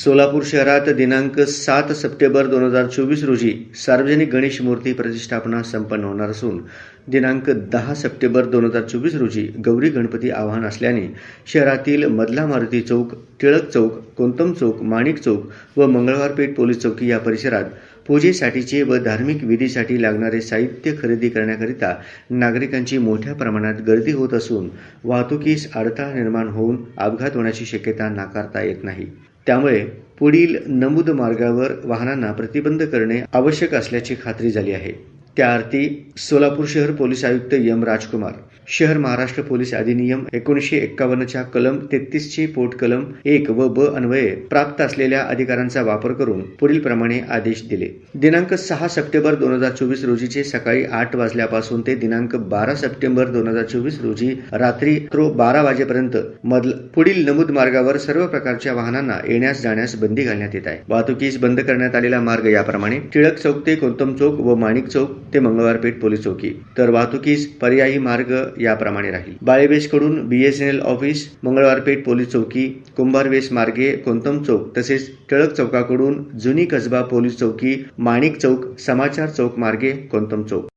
सोलापूर शहरात दिनांक सात सप्टेंबर दोन हजार चोवीस रोजी सार्वजनिक गणेश मूर्ती प्रतिष्ठापना संपन्न होणार असून दिनांक दहा सप्टेंबर दोन हजार चोवीस रोजी गौरी गणपती आवाहन असल्याने शहरातील मधला मारुती चौक टिळक चौक कोंतम चौक माणिक चौक व मंगळवारपेठ पोलीस चौकी या परिसरात पूजेसाठीचे व धार्मिक विधीसाठी लागणारे साहित्य खरेदी करण्याकरिता नागरिकांची मोठ्या प्रमाणात गर्दी होत असून वाहतुकीस अडथळा निर्माण होऊन अपघात होण्याची शक्यता नाकारता येत नाही. त्यामुळे पुढील नमूद मार्गावर वाहनांना प्रतिबंध करणे आवश्यक असल्याची खात्री झाली आहे. त्या आरती सोलापूर शहर पोलीस आयुक्त एम राजकुमार. शहर महाराष्ट्र पोलीस अधिनियम एकोणीसशे एक्कावन्नच्या कलम तेहतीसचे पोट कलम एक व ब अन्वये प्राप्त असलेल्या अधिकारांचा वापर करून पुढील प्रमाणे आदेश दिले. दिनांक सहा सप्टेंबर दोन हजार चोवीस रोजीचे सकाळी आठ वाजल्यापासून ते दिनांक बारा सप्टेंबर दोन हजार चोवीस रोजी रात्री बारा वाजेपर्यंत मधल पुढील नमूद मार्गावर सर्व प्रकारच्या वाहनांना येण्यास जाण्यास बंदी घालण्यात येत आहे. वाहतुकीस बंद करण्यात आलेला मार्ग याप्रमाणे टिळक चौक ते कोंतम चौक व माणिक चौक ते मंगळवारपेठ पोलीस चौकी. तर वाहतुकीस पर्यायी मार्ग याप्रमाणे राहील. बाळेबेसकडून बीएसएनएल ऑफिस मंगळवारपेठ पोलीस चौकी कुंभारवेश मार्गे कोंतम चौक तसेच टिळक चौकाकडून जुनी कसबा पोलीस चौकी माणिक चौक समाचार चौक मार्गे कोंतम चौक.